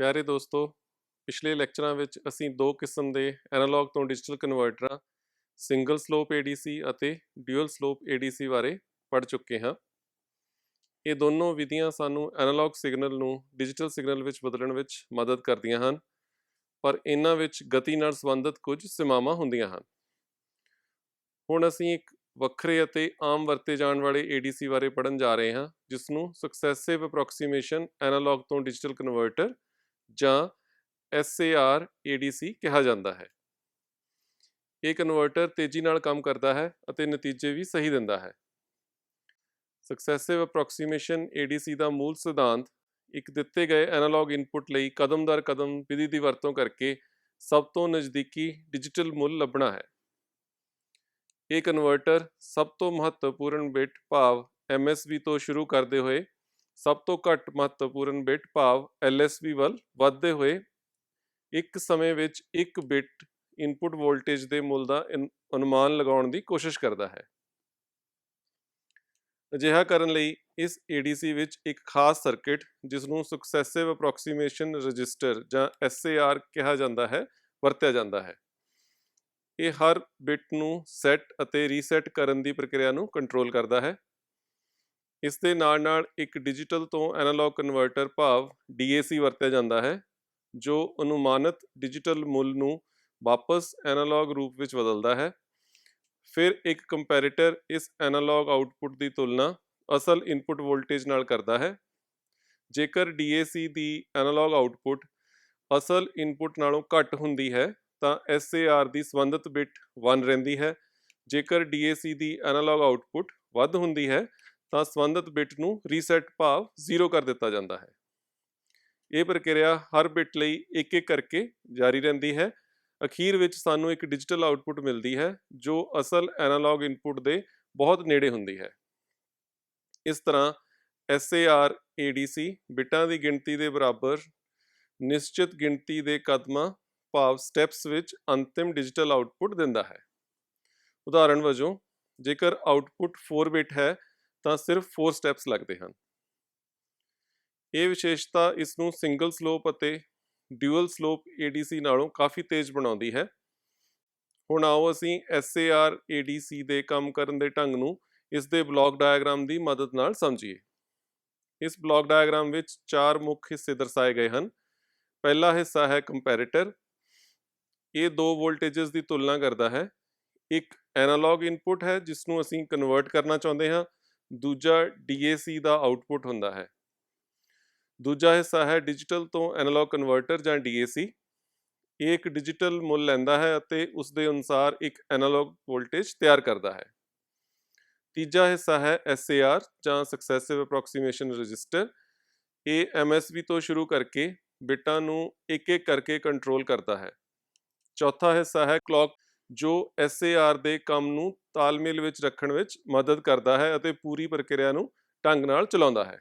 ਪਿਆਰੇ ਦੋਸਤੋ, ਪਿਛਲੇ ਲੈਕਚਰਾਂ ਵਿੱਚ ਅਸੀਂ ਦੋ ਕਿਸਮ ਦੇ ਐਨਾਲੌਗ ਤੋਂ ਡਿਜੀਟਲ ਕਨਵਰਟਰਾਂ, ਸਿੰਗਲ ਸਲੋਪ ADC ਅਤੇ ਡਿਊਅਲ ਸਲੋਪ ADC ਬਾਰੇ ਪੜ੍ਹ ਚੁੱਕੇ ਹਾਂ। ਇਹ ਦੋਨੋਂ ਵਿਧੀਆਂ ਸਾਨੂੰ ਐਨਾਲੌਗ ਸਿਗਨਲ ਨੂੰ ਡਿਜੀਟਲ ਸਿਗਨਲ ਵਿੱਚ ਬਦਲਣ ਵਿੱਚ ਮਦਦ ਕਰਦੀਆਂ ਹਨ, ਪਰ ਇਹਨਾਂ ਵਿੱਚ ਗਤੀ ਨਾਲ ਸੰਬੰਧਿਤ ਕੁਝ ਸੀਮਾਵਾਂ ਹੁੰਦੀਆਂ ਹਨ। ਹੁਣ ਅਸੀਂ ਇੱਕ ਵੱਖਰੇ ਅਤੇ ਆਮ ਵਰਤੇ ਜਾਣ ਵਾਲੇ ADC ਬਾਰੇ ਪੜ੍ਹਨ ਜਾ ਰਹੇ ਹਾਂ ਜਿਸ ਨੂੰ ਸਕਸੈਸਿਵ ਅਪਰੋਕਸੀਮੇਸ਼ਨ ਐਨਾਲੌਗ ਤੋਂ ਡਿਜੀਟਲ ਕਨਵਰਟਰ ਜਾਂ SAR ADC ਕਿਹਾ ਜਾਂਦਾ ਹੈ। ਇਹ ਕਨਵਰਟਰ ਤੇਜ਼ੀ ਨਾਲ ਕੰਮ ਕਰਦਾ ਹੈ ਅਤੇ ਨਤੀਜੇ ਵੀ ਸਹੀ ਦਿੰਦਾ ਹੈ। ਸਕਸੈਸਿਵ ਅਪਰੋਕਸੀਮੇਸ਼ਨ ADC ਦਾ ਮੂਲ ਸਿਧਾਂਤ ਇੱਕ ਦਿੱਤੇ ਗਏ ਐਨਾਲੌਗ ਇਨਪੁਟ ਲਈ ਕਦਮ ਦਰ ਕਦਮ ਵਿਧੀ ਦੀ ਵਰਤੋਂ ਕਰਕੇ ਸਭ ਤੋਂ ਨਜ਼ਦੀਕੀ ਡਿਜੀਟਲ ਮੁੱਲ ਲੱਭਣਾ ਹੈ। ਇਹ ਕਨਵਰਟਰ ਸਭ ਤੋਂ ਮਹੱਤਵਪੂਰਨ ਬਿਟ ਭਾਵ MSB ਤੋਂ ਸ਼ੁਰੂ ਕਰਦੇ ਹੋਏ ਸਭ ਤੋਂ ਘੱਟ ਮਹੱਤਵਪੂਰਨ ਬਿਟ ਭਾਵ LSB ਵੱਲ ਵੱਧਦੇ ਹੋਏ ਇੱਕ ਸਮੇਂ ਵਿੱਚ ਇੱਕ ਬਿਟ ਇਨਪੁਟ ਵੋਲਟੇਜ ਦੇ ਮੁੱਲ ਦਾ ਇਨ- ਅਨੁਮਾਨ ਲਗਾਉਣ ਦੀ ਕੋਸ਼ਿਸ਼ ਕਰਦਾ ਹੈ। ਅਜਿਹਾ ਕਰਨ ਲਈ ਇਸ ADC ਵਿੱਚ ਇੱਕ ਖਾਸ ਸਰਕਟ, ਜਿਸ ਨੂੰ ਸਕਸੈਸਿਵ ਅਪਰੋਕਸੀਮੇਸ਼ਨ ਰਜਿਸਟਰ ਜਾਂ SAR ਕਿਹਾ ਜਾਂਦਾ ਹੈ, ਵਰਤਿਆ ਜਾਂਦਾ ਹੈ। ਇਹ ਹਰ ਬਿਟ ਨੂੰ ਸੈੱਟ ਅਤੇ ਰੀਸੈਟ ਕਰਨ ਦੀ ਪ੍ਰਕਿਰਿਆ ਨੂੰ ਕੰਟਰੋਲ ਕਰਦਾ ਹੈ। ਇਸ ਦੇ ਨਾਲ ਨਾਲ ਇੱਕ ਡਿਜੀਟਲ ਤੋਂ ਐਨਾਲੌਗ ਕਨਵਰਟਰ ਭਾਵ DAC ਵਰਤਿਆ ਜਾਂਦਾ ਹੈ, ਜੋ ਅਨੁਮਾਨਿਤ ਡਿਜੀਟਲ ਮੁੱਲ ਨੂੰ ਵਾਪਸ ਐਨਾਲੌਗ ਰੂਪ ਵਿੱਚ ਬਦਲਦਾ ਹੈ। ਫਿਰ ਇੱਕ ਕੰਪੈਰੀਟਰ ਇਸ ਐਨਾਲੌਗ ਆਉਟਪੁੱਟ ਦੀ ਤੁਲਨਾ ਅਸਲ ਇਨਪੁਟ ਵੋਲਟੇਜ ਨਾਲ ਕਰਦਾ ਹੈ। ਜੇਕਰ DAC ਦੀ ਐਨਾਲੌਗ ਆਉਟਪੁੱਟ ਅਸਲ ਇਨਪੁਟ ਨਾਲੋਂ ਘੱਟ ਹੁੰਦੀ ਹੈ, ਤਾਂ SAR ਦੀ ਸੰਬੰਧਿਤ ਬਿਟ 1 ਰਹਿੰਦੀ ਹੈ। ਜੇਕਰ DAC ਦੀ ਐਨਾਲੌਗ ਆਉਟਪੁੱਟ ਵੱਧ ਹੁੰਦੀ ਹੈ ਤਾਂ ਸੰਬੰਧਿਤ ਬਿਟ ਨੂੰ ਰੀਸੈਟ ਭਾਵ 0 ਕਰ ਦਿੱਤਾ ਜਾਂਦਾ ਹੈ। ਇਹ ਪ੍ਰਕਿਰਿਆ ਹਰ ਬਿਟ ਲਈ ਇੱਕ ਇੱਕ ਕਰਕੇ ਜਾਰੀ ਰਹਿੰਦੀ ਹੈ। ਅਖੀਰ ਵਿੱਚ ਸਾਨੂੰ ਇੱਕ ਡਿਜੀਟਲ ਆਉਟਪੁੱਟ ਮਿਲਦੀ ਹੈ, ਜੋ ਅਸਲ ਐਨਾਲੌਗ ਇਨਪੁੱਟ ਦੇ ਬਹੁਤ ਨੇੜੇ ਹੁੰਦੀ ਹੈ। ਇਸ ਤਰ੍ਹਾਂ SAR ADC ਬਿਟਾਂ ਦੀ ਗਿਣਤੀ ਦੇ ਬਰਾਬਰ ਨਿਸ਼ਚਿਤ ਗਿਣਤੀ ਦੇ ਕਦਮਾਂ ਭਾਵ ਸਟੈਪਸ ਵਿੱਚ ਅੰਤਿਮ ਡਿਜੀਟਲ ਆਉਟਪੁੱਟ ਦਿੰਦਾ ਹੈ। ਉਦਾਹਰਣ ਵਜੋਂ ਜੇਕਰ ਆਉਟਪੁੱਟ 4 ਬਿਟ ਹੈ ਤਾਂ ਸਿਰਫ 4 ਸਟੈਪਸ ਲੱਗਦੇ ਹਨ। ਇਹ ਵਿਸ਼ੇਸ਼ਤਾ ਇਸ ਨੂੰ ਸਿੰਗਲ ਸਲੋਪ ਅਤੇ ਡਿਊਅਲ ਸਲੋਪ ADC ਨਾਲੋਂ ਕਾਫੀ ਤੇਜ਼ ਬਣਾਉਂਦੀ ਹੈ। ਹੁਣ ਆਓ ਅਸੀਂ SAR ADC ਦੇ ਕੰਮ ਕਰਨ ਦੇ ਢੰਗ ਨੂੰ ਇਸ ਦੇ ਬਲੌਕ ਡਾਇਆਗ੍ਰਾਮ ਦੀ ਮਦਦ ਨਾਲ ਸਮਝੀਏ। ਇਸ ਬਲੌਕ ਡਾਇਆਗ੍ਰਾਮ ਵਿੱਚ ਚਾਰ ਮੁੱਖ ਹਿੱਸੇ ਦਰਸਾਏ ਗਏ ਹਨ। ਪਹਿਲਾ ਹਿੱਸਾ ਹੈ ਕੰਪੈਰੀਟਰ ਇਹ ਦੋ ਵੋਲਟੇजेस ਦੀ ਤੁਲਨਾ ਕਰਦਾ ਹੈ। ਇੱਕ ਐਨਾਲੌਗ ਇਨਪੁਟ ਹੈ ਜਿਸ ਨੂੰ ਅਸੀਂ ਕਨਵਰਟ ਕਰਨਾ ਚਾਹੁੰਦੇ ਹਾਂ ਦੂਜਾ DAC ਦਾ ਆਉਟਪੁੱਟ ਹੁੰਦਾ ਹੈ। ਦੂਜਾ ਹਿੱਸਾ ਹੈ ਡਿਜੀਟਲ ਤੋਂ ਐਨਾਲੌਗ ਕਨਵਰਟਰ ਜਾਂ DAC ਇਹ ਇੱਕ ਡਿਜੀਟਲ ਮੁੱਲ ਲੈਂਦਾ ਹੈ ਅਤੇ ਉਸ ਦੇ ਅਨੁਸਾਰ ਇੱਕ ਐਨਾਲੌਗ ਵੋਲਟੇਜ ਤਿਆਰ ਕਰਦਾ ਹੈ। ਤੀਜਾ ਹਿੱਸਾ ਹੈ SAR ਜਾਂ ਸਕਸੈਸਿਵ ਅਪਰੋਕਸੀਮੇਸ਼ਨ ਰਜਿਸਟਰ ਇਹ MSB ਤੋਂ ਸ਼ੁਰੂ ਕਰਕੇ ਬਿਟਾਂ ਨੂੰ ਇੱਕ ਇੱਕ ਕਰਕੇ ਕੰਟਰੋਲ ਕਰਦਾ ਹੈ। ਚੌਥਾ ਹਿੱਸਾ ਹੈ ਕਲੌਕ ਜੋ SAR ਦੇ ਕੰਮ ਨੂੰ ਤਾਲਮੇਲ ਵਿੱਚ ਰੱਖਣ ਵਿੱਚ ਮਦਦ ਕਰਦਾ ਹੈ ਅਤੇ ਪੂਰੀ ਪ੍ਰਕਿਰਿਆ ਨੂੰ ਢੰਗ ਨਾਲ ਚਲਾਉਂਦਾ ਹੈ।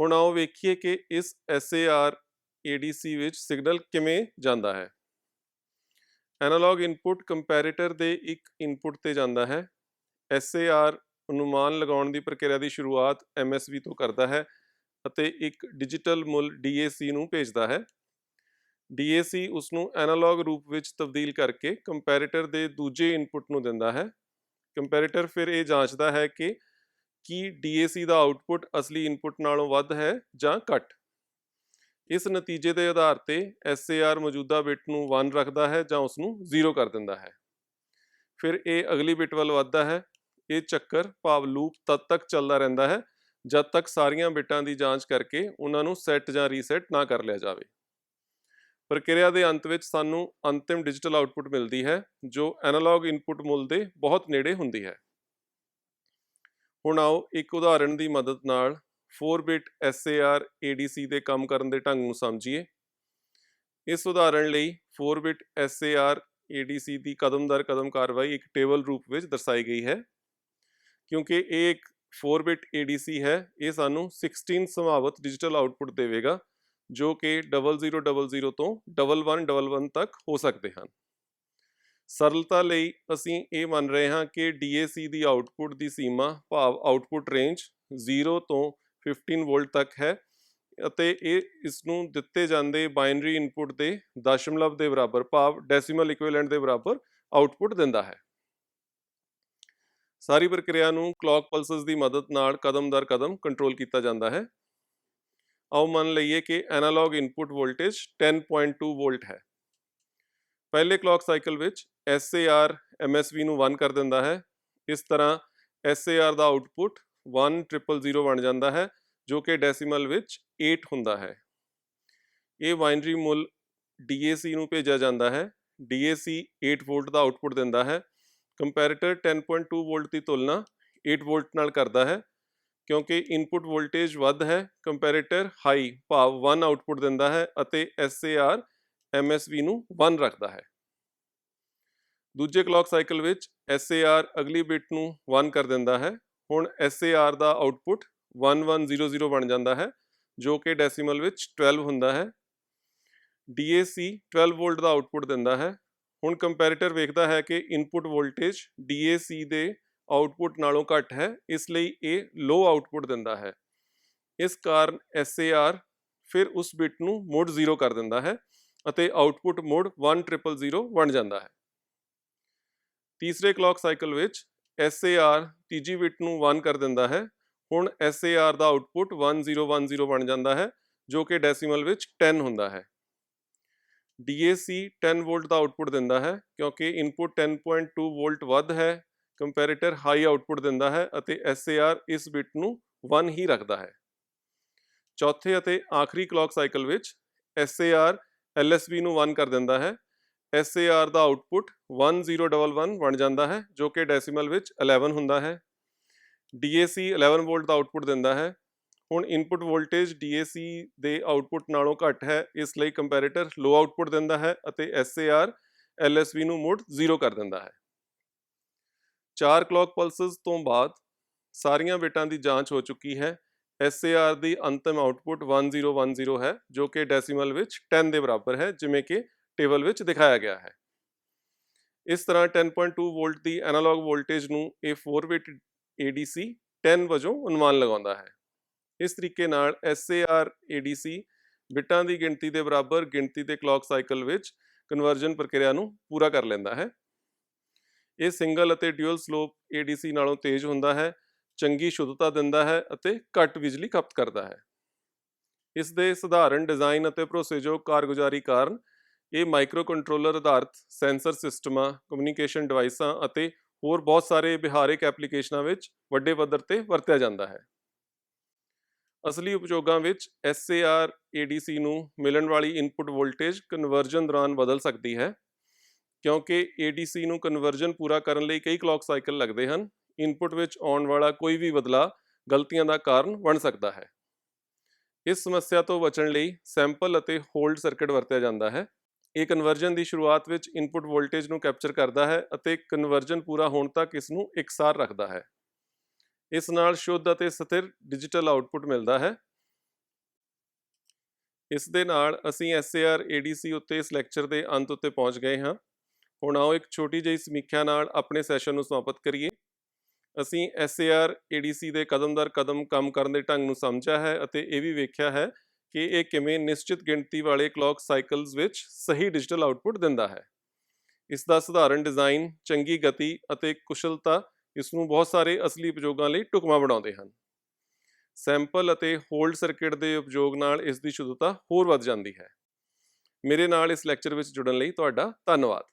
ਹੁਣ ਆਓ ਵੇਖੀਏ ਕਿ ਇਸ SAR ADC ਵਿੱਚ ਸਿਗਨਲ ਕਿਵੇਂ ਜਾਂਦਾ ਹੈ। ਐਨਾਲੌਗ ਇਨਪੁਟ ਕੰਪੈਰੇਟਰ ਦੇ ਇੱਕ ਇਨਪੁਟ ਤੇ ਜਾਂਦਾ ਹੈ। SAR ਅਨੁਮਾਨ ਲਗਾਉਣ ਦੀ ਪ੍ਰਕਿਰਿਆ ਦੀ ਸ਼ੁਰੂਆਤ MSB ਤੋਂ ਕਰਦਾ ਹੈ ਅਤੇ ਇੱਕ ਡਿਜੀਟਲ ਮੁੱਲ DAC ਨੂੰ ਭੇਜਦਾ ਹੈ। DAC ਉਸ ਨੂੰ ਐਨਾਲੌਗ ਰੂਪ ਵਿੱਚ ਤਬਦੀਲ ਕਰਕੇ ਕੰਪੈਰੀਟਰ ਦੇ ਦੂਜੇ ਇਨਪੁਟ ਨੂੰ ਦਿੰਦਾ ਹੈ। ਕੰਪੈਰੀਟਰ ਫਿਰ ਇਹ ਜਾਂਚਦਾ ਹੈ ਕਿ ਕੀ DAC ਦਾ ਆਉਟਪੁੱਟ ਅਸਲੀ ਇਨਪੁਟ ਨਾਲੋਂ ਵੱਧ ਹੈ ਜਾਂ ਘੱਟ। ਇਸ ਨਤੀਜੇ ਦੇ ਆਧਾਰ ਤੇ SAR ਮੌਜੂਦਾ ਬਿਟ ਨੂੰ 1 ਰੱਖਦਾ ਹੈ ਜਾਂ ਉਸ ਨੂੰ 0 ਕਰ ਦਿੰਦਾ ਹੈ। ਫਿਰ ਇਹ ਅਗਲੀ ਬਿਟ ਵੱਲ ਵੱਧਦਾ ਹੈ। ਇਹ ਚੱਕਰ ਭਾਵ ਲੂਪ ਤਦ ਤੱਕ ਚੱਲਦਾ ਰਹਿੰਦਾ ਹੈ ਜਦ ਤੱਕ ਸਾਰੀਆਂ ਬਿਟਾਂ ਦੀ ਜਾਂਚ ਕਰਕੇ ਉਹਨਾਂ ਨੂੰ ਸੈੱਟ ਜਾਂ ਰੀਸੈਟ ਨਾ ਕਰ ਲਿਆ ਜਾਵੇ। ਪ੍ਰਕਿਰਿਆ ਦੇ ਅੰਤ ਵਿੱਚ ਸਾਨੂੰ ਅੰਤਿਮ ਡਿਜੀਟਲ ਆਉਟਪੁੱਟ ਮਿਲਦੀ ਹੈ, ਜੋ ਐਨਾਲੌਗ ਇਨਪੁੱਟ ਮੁੱਲ ਦੇ ਬਹੁਤ ਨੇੜੇ ਹੁੰਦੀ ਹੈ। ਹੁਣ ਆਓ ਇੱਕ ਉਦਾਹਰਣ ਦੀ ਮਦਦ ਨਾਲ 4 ਬਿਟ SAR ADC ਦੇ ਕੰਮ ਕਰਨ ਦੇ ਢੰਗ ਨੂੰ ਸਮਝੀਏ। ਇਸ ਉਦਾਹਰਣ ਲਈ 4 ਬਿਟ SAR ADC ਦੀ ਕਦਮ ਦਰ ਕਦਮ ਕਾਰਵਾਈ ਇੱਕ ਟੇਬਲ ਰੂਪ ਵਿੱਚ ਦਰਸਾਈ ਗਈ ਹੈ। ਕਿਉਂਕਿ ਇਹ ਇੱਕ 4 ਬਿਟ ADC ਹੈ, ਇਹ ਸਾਨੂੰ 16 ਸੰਭਾਵਤ ਡਿਜੀਟਲ ਆਉਟਪੁੱਟ ਦੇਵੇਗਾ। ਜੋ ਕਿ 0000 ਤੋਂ 1111 ਤੱਕ ਹੋ ਸਕਦੇ ਹਨ। ਸਰਲਤਾ ਲਈ ਅਸੀਂ ਇਹ ਮੰਨ ਰਹੇ ਹਾਂ ਕਿ DAC ਦੀ ਆਉਟਪੁੱਟ ਦੀ ਸੀਮਾ ਭਾਵ ਆਉਟਪੁੱਟ ਰੇਂਜ 0 ਤੋਂ 15 ਵੋਲਟ ਤੱਕ ਹੈ ਅਤੇ ਇਹ ਇਸ ਨੂੰ ਦਿੱਤੇ ਜਾਂਦੇ ਬਾਇਨਰੀ ਇਨਪੁਟ ਦੇ ਦਸ਼ਮਲਵ ਦੇ ਬਰਾਬਰ ਭਾਵ ਡੈਸੀਮਲ ਇਕੁਇਵਲੈਂਟ ਦੇ ਬਰਾਬਰ ਆਉਟਪੁੱਟ ਦਿੰਦਾ ਹੈ। ਸਾਰੀ ਪ੍ਰਕਿਰਿਆ ਨੂੰ ਕਲੌਕ ਪਲਸਸ ਦੀ ਮਦਦ ਨਾਲ ਕਦਮ ਦਰ ਕਦਮ ਕੰਟਰੋਲ ਕੀਤਾ ਜਾਂਦਾ ਹੈ। ਆਓ ਮੰਨ ਲਈਏ ਕਿ ਐਨਾਲੌਗ ਇਨਪੁਟ ਵੋਲਟੇਜ 10.2 ਵੋਲਟ ਹੈ ਪਹਿਲੇ ਕਲੌਕ ਸਾਈਕਲ ਵਿੱਚ SAR MSV ਨੂੰ 1 ਕਰ ਦਿੰਦਾ ਹੈ ਇਸ ਤਰ੍ਹਾਂ SAR ਦਾ ਆਉਟਪੁੱਟ 1000 ਬਣ ਜਾਂਦਾ ਹੈ ਜੋ ਕਿ ਡੈਸੀਮਲ ਵਿੱਚ 8 ਹੁੰਦਾ ਹੈ ਇਹ ਵਾਈਨਰੀ ਮੁੱਲ DAC ਨੂੰ ਭੇਜਿਆ ਜਾਂਦਾ ਹੈ DAC 8 ਵੋਲਟ ਦਾ ਆਉਟਪੁੱਟ ਦਿੰਦਾ ਹੈ ਕੰਪੈਰੀਟਰ 10.2 ਵੋਲਟ ਦੀ ਤੁਲਨਾ 8 ਵੋਲਟ ਨਾਲ ਕਰਦਾ ਹੈ ਕਿਉਂਕਿ ਇਨਪੁਟ ਵੋਲਟੇਜ ਵੱਧ ਹੈ ਕੰਪੈਰੀਟਰ ਹਾਈ ਭਾਵ 1 ਆਊਟਪੁੱਟ ਦਿੰਦਾ ਹੈ ਅਤੇ SAR MSV ਨੂੰ 1 ਰੱਖਦਾ ਹੈ। ਦੂਜੇ ਕਲੌਕ ਸਾਈਕਲ ਵਿੱਚ SAR ਅਗਲੀ ਬਿਟ ਨੂੰ 1 ਕਰ ਦਿੰਦਾ ਹੈ। ਹੁਣ SAR ਦਾ ਆਉਟਪੁੱਟ 1100 ਬਣ ਜਾਂਦਾ ਹੈ, ਜੋ ਕਿ ਡੈਸੀਮਲ ਵਿੱਚ 12 ਹੁੰਦਾ ਹੈ। DAC 12 ਵੋਲਟ ਦਾ ਆਊਟਪੁੱਟ ਦਿੰਦਾ ਹੈ। ਹੁਣ ਕੰਪੈਰੀਟਰ ਵੇਖਦਾ ਹੈ ਕਿ ਇਨਪੁਟ ਵੋਲਟੇਜ DAC ਦੇ ਆਉਟਪੁੱਟ ਨਾਲੋਂ ਘੱਟ ਹੈ, ਇਸ ਲਈ ਇਹ ਲੋ ਆਉਟਪੁੱਟ ਦਿੰਦਾ ਹੈ। ਇਸ ਕਾਰਨ SAR ਫਿਰ ਉਸ ਬਿਟ ਨੂੰ ਮੋਡ 0 ਕਰ ਦਿੰਦਾ ਹੈ ਅਤੇ ਆਉਟਪੁੱਟ ਮੋਡ 1000 ਬਣ ਜਾਂਦਾ ਹੈ। ਤੀਸਰੇ ਕਲੌਕ ਸਾਈਕਲ ਵਿੱਚ SAR ਤੀਜੀ ਬਿਟ ਨੂੰ 1 ਕਰ ਦਿੰਦਾ ਹੈ। ਹੁਣ SAR ਦਾ ਆਉਟਪੁੱਟ 1010 ਬਣ ਜਾਂਦਾ ਹੈ, ਜੋ ਕਿ ਡੈਸੀਮਲ ਵਿੱਚ 10 ਹੁੰਦਾ ਹੈ। DAC 10 ਵੋਲਟ ਦਾ ਆਉਟਪੁੱਟ ਦਿੰਦਾ ਹੈ, ਕਿਉਂਕਿ ਇਨਪੁੱਟ 10.2 ਵੋਲਟ ਵੱਧ ਹੈ ਕੰਪੈਰੀਟਰ ਹਾਈ ਆਉਟਪੁੱਟ ਦਿੰਦਾ ਹੈ ਅਤੇ SAR ਇਸ ਬਿਟ ਨੂੰ 1 ਹੀ ਰੱਖਦਾ ਹੈ। ਚੌਥੇ ਅਤੇ ਆਖਰੀ ਕਲੌਕ ਸਾਈਕਲ ਵਿੱਚ SAR LSB ਨੂੰ 1 ਕਰ ਦਿੰਦਾ ਹੈ। SAR ਦਾ ਆਉਟਪੁੱਟ 1011 ਬਣ ਜਾਂਦਾ ਹੈ, ਜੋ ਕਿ ਡੈਸੀਮਲ ਵਿੱਚ 11 ਹੁੰਦਾ ਹੈ। DAC 11 ਵੋਲਟ ਦਾ ਆਉਟਪੁੱਟ ਦਿੰਦਾ ਹੈ। ਹੁਣ ਇਨਪੁਟ ਵੋਲਟੇਜ DAC ਦੇ ਆਉਟਪੁੱਟ ਨਾਲੋਂ ਘੱਟ ਹੈ, ਇਸ ਲਈ ਕੰਪੈਰੀਟਰ ਲੋ ਆਉਟਪੁੱਟ ਦਿੰਦਾ ਹੈ ਅਤੇ SAR LSB ਨੂੰ ਮੁੜ 0 ਕਰ ਦਿੰਦਾ ਹੈ। ਚਾਰ ਕਲੌਕ ਪਲਸਸ ਤੋਂ ਬਾਅਦ ਸਾਰੀਆਂ ਬਿਟਾਂ ਦੀ ਜਾਂਚ ਹੋ ਚੁੱਕੀ ਹੈ। SAR ਦੀ ਅੰਤਿਮ ਆਉਟਪੁੱਟ 1010 ਹੈ, ਜੋ ਕਿ ਡੈਸੀਮਲ ਵਿੱਚ 10 ਦੇ ਬਰਾਬਰ ਹੈ, ਜਿਵੇਂ ਕਿ ਟੇਬਲ ਵਿੱਚ ਦਿਖਾਇਆ ਗਿਆ ਹੈ। ਇਸ ਤਰ੍ਹਾਂ 10.2 ਵੋਲਟ ਦੀ ਐਨਾਲੌਗ ਵੋਲਟੇਜ ਨੂੰ ਇਹ 4 ਬਿਟ ADC 10 ਵਜੋਂ ਅਨੁਮਾਨ ਲਗਾਉਂਦਾ ਹੈ। ਇਸ ਤਰੀਕੇ ਨਾਲ SAR ADC ਬਿਟਾਂ ਦੀ ਗਿਣਤੀ ਦੇ ਬਰਾਬਰ ਗਿਣਤੀ ਦੇ ਕਲੌਕ ਸਾਈਕਲ ਵਿੱਚ ਕਨਵਰਜਨ ਪ੍ਰਕਿਰਿਆ ਨੂੰ ਪੂਰਾ ਕਰ ਲੈਂਦਾ ਹੈ। ਇਹ ਸਿੰਗਲ ਅਤੇ ਡਿਊਅਲ ਸਲੋਪ ADC ਨਾਲੋਂ ਤੇਜ਼ ਹੁੰਦਾ ਹੈ, ਚੰਗੀ ਸ਼ੁੱਧਤਾ ਦਿੰਦਾ ਹੈ ਅਤੇ ਘੱਟ ਬਿਜਲੀ ਖਪਤ ਕਰਦਾ ਹੈ। ਇਸ ਦੇ ਸਧਾਰਨ ਡਿਜ਼ਾਈਨ ਅਤੇ ਭਰੋਸੇਯੋਗ ਕਾਰਗੁਜ਼ਾਰੀ ਕਾਰਨ ਇਹ ਮਾਈਕਰੋ ਕੰਟਰੋਲਰ ਆਧਾਰਿਤ ਸੈਂਸਰ ਸਿਸਟਮਾਂ, ਕਮਿਊਨੀਕੇਸ਼ਨ ਡਿਵਾਈਸਾਂ ਅਤੇ ਹੋਰ ਬਹੁਤ ਸਾਰੇ ਵਿਹਾਰਿਕ ਐਪਲੀਕੇਸ਼ਨਾਂ ਵਿੱਚ ਵੱਡੇ ਪੱਧਰ ਤੇ ਵਰਤਿਆ ਜਾਂਦਾ ਹੈ। ਅਸਲੀ ਉਪਯੋਗਾਂ ਵਿੱਚ SAR ADC ਨੂੰ ਮਿਲਣ ਵਾਲੀ ਇਨਪੁਟ ਵੋਲਟੇਜ ਕਨਵਰਜਨ ਦੌਰਾਨ ਬਦਲ ਸਕਦੀ ਹੈ। ਕਿਉਂਕਿ ADC ਨੂੰ ਕਨਵਰਜਨ ਪੂਰਾ ਕਰਨ ਲਈ ਕਈ ਕਲੌਕ ਸਾਈਕਲ ਲੱਗਦੇ ਹਨ। ਇਨਪੁਟ ਵਿੱਚ ਆਉਣ ਵਾਲਾ ਕੋਈ ਵੀ ਬਦਲਾਅ ਗਲਤੀਆਂ ਦਾ ਕਾਰਨ ਬਣ ਸਕਦਾ ਹੈ। ਇਸ ਸਮੱਸਿਆ ਤੋਂ ਬਚਣ ਲਈ ਸੈਂਪਲ ਅਤੇ ਹੋਲਡ ਸਰਕਟ ਵਰਤਿਆ ਜਾਂਦਾ ਹੈ। ਇਹ ਕਨਵਰਜਨ ਦੀ ਸ਼ੁਰੂਆਤ ਵਿੱਚ ਇਨਪੁਟ ਵੋਲਟੇਜ ਨੂੰ ਕੈਪਚਰ ਕਰਦਾ ਹੈ ਅਤੇ ਕਨਵਰਜਨ ਪੂਰਾ ਹੋਣ ਤੱਕ ਇਸ ਨੂੰ ਇਕਸਾਰ ਰੱਖਦਾ ਹੈ। ਇਸ ਨਾਲ ਸ਼ੁੱਧ ਅਤੇ ਸਥਿਰ ਡਿਜੀਟਲ ਆਉਟਪੁੱਟ ਮਿਲਦਾ ਹੈ। ਇਸ ਦੇ ਨਾਲ ਅਸੀਂ SAR ADC ਉੱਤੇ ਇਸ ਲੈਕਚਰ ਦੇ ਅੰਤ ਉੱਤੇ ਪਹੁੰਚ ਗਏ ਹਾਂ। ਹੁਣ ਆਓ ਇੱਕ ਛੋਟੀ ਜਿਹੀ ਸਮੀਖਿਆ ਨਾਲ ਆਪਣੇ ਸੈਸ਼ਨ ਨੂੰ ਸਮਾਪਤ ਕਰੀਏ। ਅਸੀਂ SAR ADC ਦੇ ਕਦਮ ਦਰ ਕਦਮ ਕੰਮ ਕਰਨ ਦੇ ਢੰਗ ਨੂੰ ਸਮਝਿਆ ਹੈ ਅਤੇ ਇਹ ਵੀ ਵੇਖਿਆ ਹੈ ਕਿ ਇਹ ਕਿਵੇਂ ਨਿਸ਼ਚਿਤ ਗਿਣਤੀ ਵਾਲੇ ਕਲੌਕ ਸਾਈਕਲਸ ਵਿੱਚ ਸਹੀ ਡਿਜੀਟਲ ਆਉਟਪੁੱਟ ਦਿੰਦਾ ਹੈ। ਇਸ ਦਾ ਸਧਾਰਨ ਡਿਜ਼ਾਈਨ ਚੰਗੀ ਗਤੀ ਅਤੇ ਕੁਸ਼ਲਤਾ ਇਸ ਨੂੰ ਬਹੁਤ ਸਾਰੇ ਅਸਲੀ ਉਪਯੋਗਾਂ ਲਈ ਢੁਕਵਾਂ ਬਣਾਉਂਦੇ ਹਨ। ਸੈਂਪਲ ਅਤੇ ਹੋਲਡ ਸਰਕਟ ਦੇ ਉਪਯੋਗ ਨਾਲ ਇਸ ਦੀ ਸ਼ੁੱਧਤਾ ਹੋਰ ਵੱਧ ਜਾਂਦੀ ਹੈ। ਮੇਰੇ ਨਾਲ ਇਸ ਲੈਕਚਰ ਵਿੱਚ ਜੁੜਨ ਲਈ ਤੁਹਾਡਾ ਧੰਨਵਾਦ।